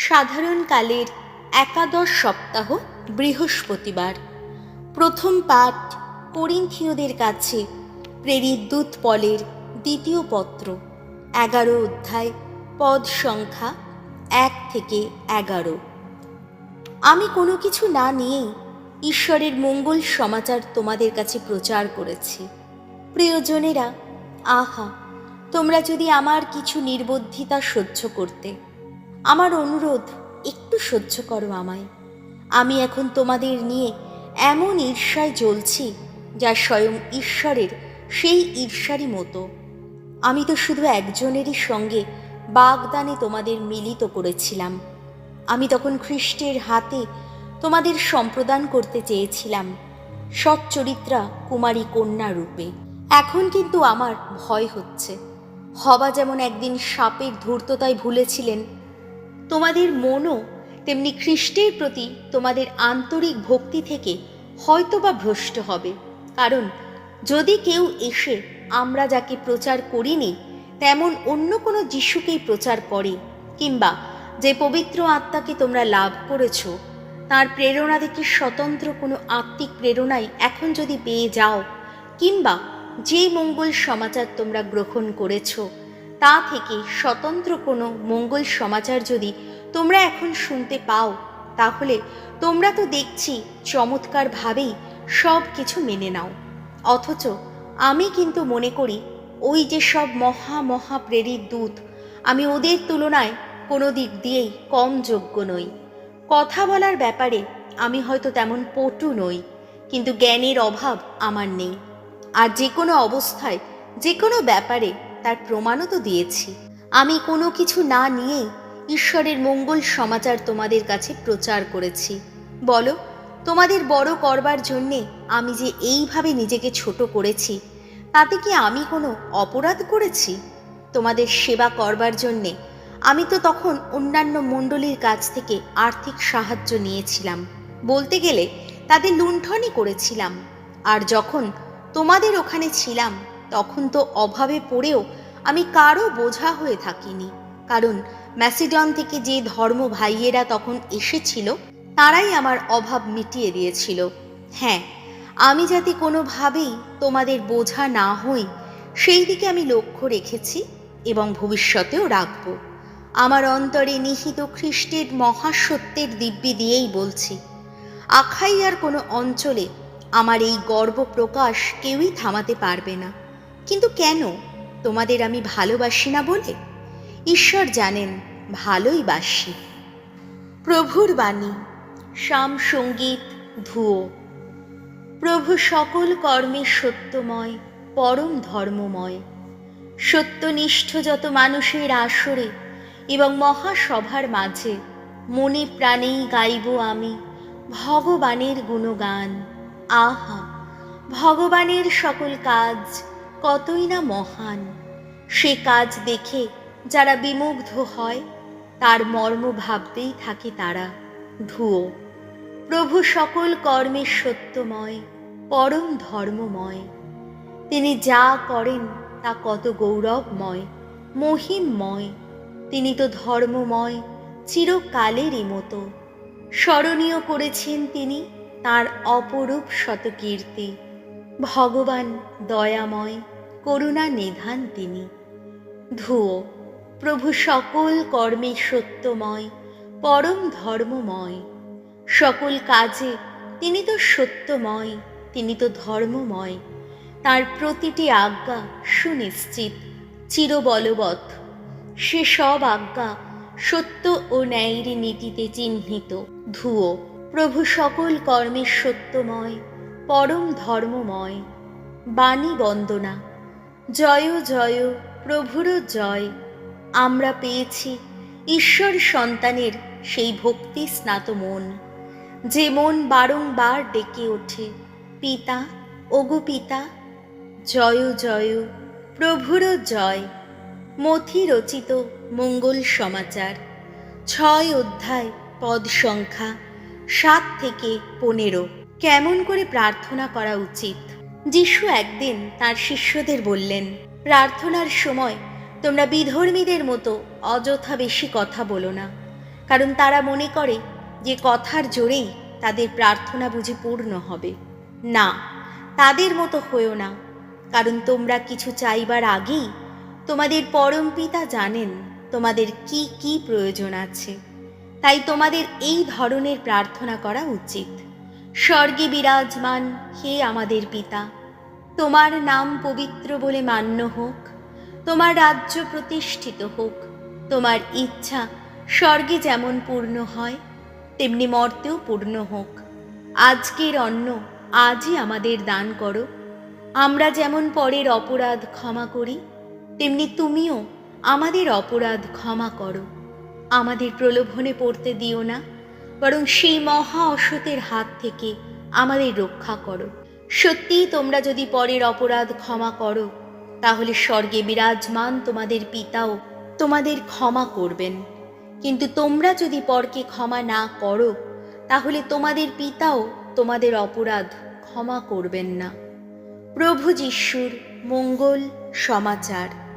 সাধারণকালের একাদশ সপ্তাহ বৃহস্পতিবার। প্রথম পাঠ করিন্থীয়দের কাছে প্রেরিত দূত পলের দ্বিতীয় পত্র, এগারো অধ্যায়, পদ সংখ্যা এক থেকে এগারো। আমি কোনো কিছু না নিয়েই ঈশ্বরের মঙ্গল সমাচার তোমাদের কাছে প্রচার করেছি। প্রিয়জনেরা, আহা, তোমরা যদি আমার কিছু নির্বুদ্ধিতা সহ্য করতে আমার অনুরোধ, একটু সহ্য করো আমায়। আমি এখন তোমাদের নিয়ে এমন ঈর্ষায় জ্বলছি, যা স্বয়ং ঈশ্বরের সেই ঈর্ষারই মতো। আমি তো শুধু একজনেরই সঙ্গে বাগদানে তোমাদের মিলিত করেছিলাম। আমি তখন খ্রিস্টের হাতে তোমাদের সম্প্রদান করতে চেয়েছিলাম, সচ্চরিত্রা কুমারী কন্যা রূপে। এখন কিন্তু আমার ভয় হচ্ছে। হবা যেমন একদিন সাপের ধূর্ততায় ভুলেছিলেন তোমাদের মনও তেমনি খ্রিস্টের প্রতি তোমাদের আন্তরিক ভক্তি থেকে হয়তোবা ভ্রষ্ট হবে। কারণ যদি কেউ এসে আমরা যাকে প্রচার করিনি, তেমন অন্য কোনো যিশুকেই প্রচার করে, কিংবা যে পবিত্র আত্মাকে তোমরা লাভ করেছ, তার প্রেরণা থেকে স্বতন্ত্র কোনো আত্মিক প্রেরণাই এখন যদি পেয়ে যাও, কিংবা যে মঙ্গল সমাচার তোমরা গ্রহণ করেছ তা থেকে স্বতন্ত্র কোনো মঙ্গল সমাচার যদি তোমরা এখন শুনতে পাও, তাহলে তোমরা তো দেখছি চমৎকারভাবেই সব কিছু মেনে নাও। অথচ আমি কিন্তু মনে করি, ওই যে সব মহা মহা প্রেরিত দূত, আমি ওদের তুলনায় কোনো দিক দিয়েই কম যোগ্য নই। কথা বলার ব্যাপারে আমি হয়তো তেমন পটু নই, কিন্তু জ্ঞানের অভাব আমার নেই। আর যে কোনো অবস্থায়, যে কোনো ব্যাপারে তার প্রমাণও তো দিয়েছি। আমি কোনো কিছু না নিয়েই ঈশ্বরের মঙ্গল সমাচার তোমাদের কাছে প্রচার করেছি। বলো, তোমাদের বড় করবার জন্যে আমি যে এইভাবে নিজেকে ছোট করেছি, তাতে কি আমি কোনো অপরাধ করেছি? তোমাদের সেবা করবার জন্যে আমি তো তখন অন্যান্য মণ্ডলীর কাছ থেকে আর্থিক সাহায্য নিয়েছিলাম। বলতে গেলে তাদের লুণ্ঠনই করেছিলাম। আর যখন তোমাদের ওখানে ছিলাম, তখন তো অভাবে পড়েও আমি কারও বোঝা হয়ে থাকিনি। কারণ ম্যাসিডন থেকে যে ধর্ম ভাইয়েরা তখন এসেছিল, তারাই আমার অভাব মিটিয়ে দিয়েছিল। হ্যাঁ আমি যাতে কোনোভাবেই তোমাদের বোঝা না হই, সেই দিকে আমি লক্ষ্য রেখেছি এবং ভবিষ্যতেও রাখব। আমার অন্তরে নিহিত খ্রিস্টের মহাসত্যের দিব্যি দিয়েই বলছি, আখাইয়ার কোনো অঞ্চলে আমার এই গর্ব প্রকাশ কেউই থামাতে পারবে না। কিন্তু কেন? তোমাদের আমি ভালোবাসি না বলে? ঈশ্বর জানেন, ভালোই বাসি। প্রভুর বাণী শাম সংগীত ধুয়ো প্রভু সকল কর্মে সত্যময়, পরম ধর্মময়। সত্যনিষ্ঠ যত মানুষের আসরে এবং মহাসভার মাঝে, মনে প্রাণেই গাইব আমি ভগবানের গুণগান। আহা, ভগবানের সকল কাজ কতই না মহান। সে কাজ দেখে যারা বিমুগ্ধ হয়, তার মর্ম ভাবতেই থাকে তারা ধুয়ো। প্রভু সকল কর্মের সত্যময়, পরম ধর্মময়। তিনি যা করেন, তা কত গৌরবময়, মহিমময়। তিনি তো ধর্মময়, চিরকালেরই মতো। স্মরণীয় করেছেন তিনি তার অপরূপ শতকীর্তি। ভগবান দয়াময়, করুণা নিধান তিনি। ধুয়ো প্রভু সকল কর্মে সত্যময়, পরম ধর্মময়। সকল কাজে তিনি তো সত্যময়, তিনি তো ধর্মময়। তার প্রতিটি আজ্ঞা সুনিশ্চিত, চিরবলবৎ। সে সব আজ্ঞা সত্য ও ন্যায়ের নীতিতে চিহ্নিত। ধুয়ো প্রভু সকল কর্মের সত্যময় পরম ধর্মময়। বাণী বন্দনা। জয় জয় প্রভুর জয়। আমরা পেয়েছি ঈশ্বর সন্তানের সেই ভক্তি স্নাত মন। যে মন বারংবার ডেকে ওঠে, পিতা, ওগো পিতা, জয় জয় প্রভুর জয়। মথি রচিত মঙ্গল সমাচার। ছয় অধ্যায় পদ সংখ্যা সাত থেকে পনেরো। কেমন করে প্রার্থনা করা উচিত? যিশু একদিন তার শিষ্যদের বললেন, প্রার্থনার সময় তোমরা বিধর্মীদের মতো অযথা বেশি কথা বলো না, কারণ তারা মনে করে যে কথার জোরেই তাদের প্রার্থনা বুঝি পূর্ণ হবে। না, তাদের মতো হয়েও না, কারণ তোমরা কিছু চাইবার আগেই তোমাদের পরম পিতা জানেন তোমাদের কি কি প্রয়োজন আছে। তাই তোমাদের এই ধরনের প্রার্থনা করা উচিত। স্বর্গে বিরাজমান হে আমাদের পিতা। তোমার নাম পবিত্র বলে মান্য হোক, তোমার রাজ্য প্রতিষ্ঠিত হোক, তোমার ইচ্ছা স্বর্গে যেমন পূর্ণ হয়, তেমনি মর্তেও পূর্ণ হোক। আজকের অন্ন আজই আমাদের দান করো। আমরা যেমন পরের অপরাধ ক্ষমা করি, তেমনি তুমিও আমাদের অপরাধ ক্ষমা করো। আমাদের প্রলোভনে পড়তে দিও না বরং সেই মহা অসতের হাত থেকে আমাদের রক্ষা করো। সত্যিই তোমরা যদি পরের অপরাধ ক্ষমা করো, তাহলে স্বর্গে বিরাজমান তোমাদের পিতাও তোমাদের ক্ষমা করবেন। কিন্তু তোমরা যদি পরকে ক্ষমা না করো, তাহলে তোমাদের পিতাও তোমাদের অপরাধ ক্ষমা করবেন না। প্রভু যিশুর মঙ্গল সমাচার।